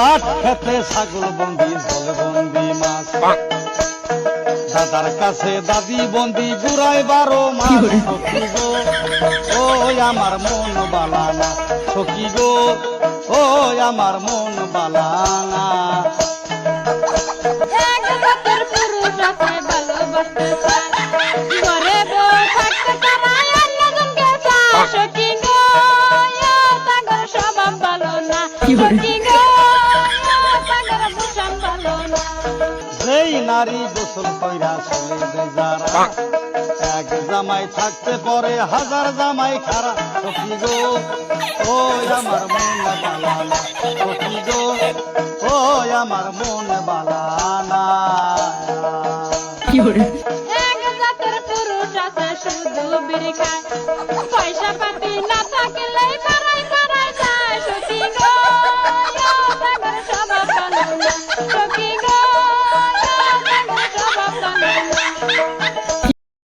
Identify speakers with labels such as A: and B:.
A: পাট খেতে ছাগল বন্দি জল বন্দি মাছ। দাদার কাছে দাদি বন্দি গুড়াই বারো মাস ও আমার মন বালানা। সখী গো ও আমার মন বালানা।
B: এক জাতের
A: যেই নারী গোসল কইরা চলে যায় যারা। এক জামাই থাকতে পরে হাজার জামাই খারা। সখী গো ও আমার মন বালানা। সখী গো ও আমার মন বালানা।
B: এক জাতের পুরুষ আছে শুধু বিড়ি পয়সা পাতি না থাকলে Thank you.